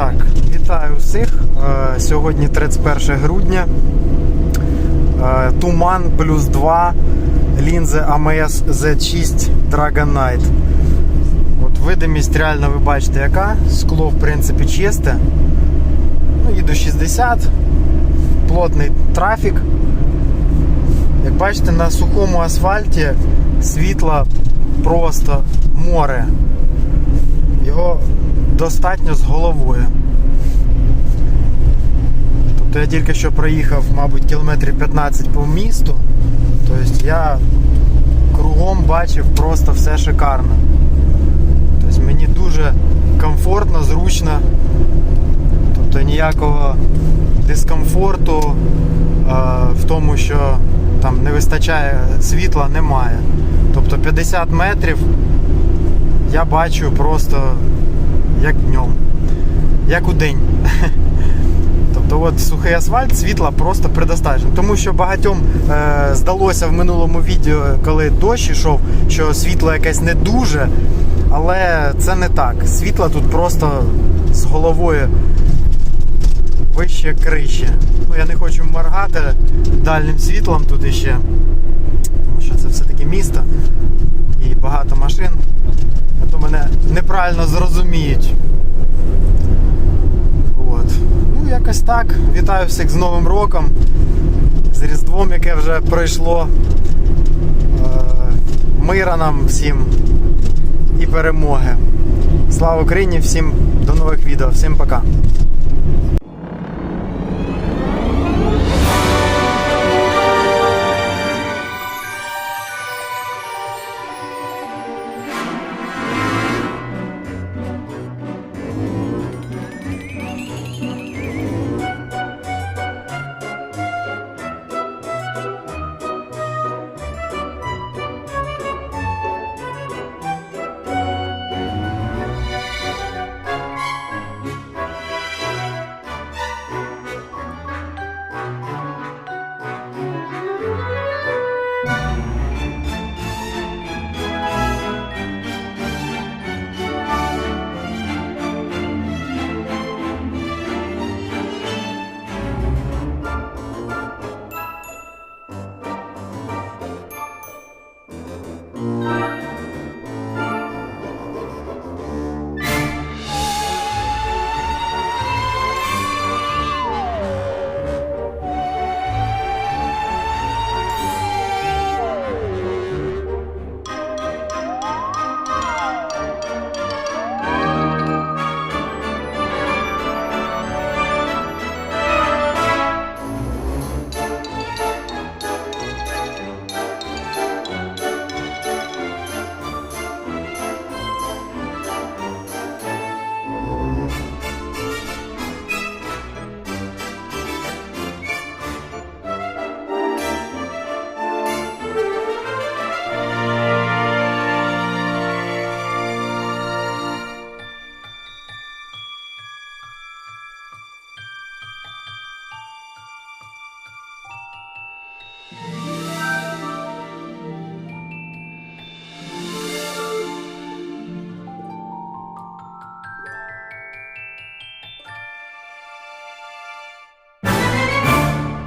Так, вітаю всіх. Е, Сьогодні 31 грудня. Е, Туман плюс 2 лінзи AMS Z6 Dragon Knight. От видимість реально ви бачите яка. Скло в принципі чисте. Ну, їду 60. Плотний трафік. Як бачите, на сухому асфальті світла просто море. Його достатньо з головою. Тобто я тільки що проїхав, мабуть, кілометрів 15 по місту. Тобто я кругом бачив просто все шикарно. Тобто мені дуже комфортно, зручно. Тобто ніякого дискомфорту е, в тому, що там не вистачає світла, немає. Тобто 50 метрів я бачу просто як днем, як у день. Тобто от сухий асфальт, світла просто предостатньо. Тому що багатьом е, здалося в минулому відео, коли дощ ішов, що світло якесь не дуже, але це не так. Світла тут просто з головою вище криші. Ну, я не хочу моргати дальнім світлом тут іще, тому що це все-таки місто і багато машин. Неправильно зрозуміють. От. Ну, якось так. Вітаю всіх з Новим роком, з Різдвом, яке вже пройшло. Е, Мира нам всім і перемоги. Слава Україні! Всім до нових відео, всім пока!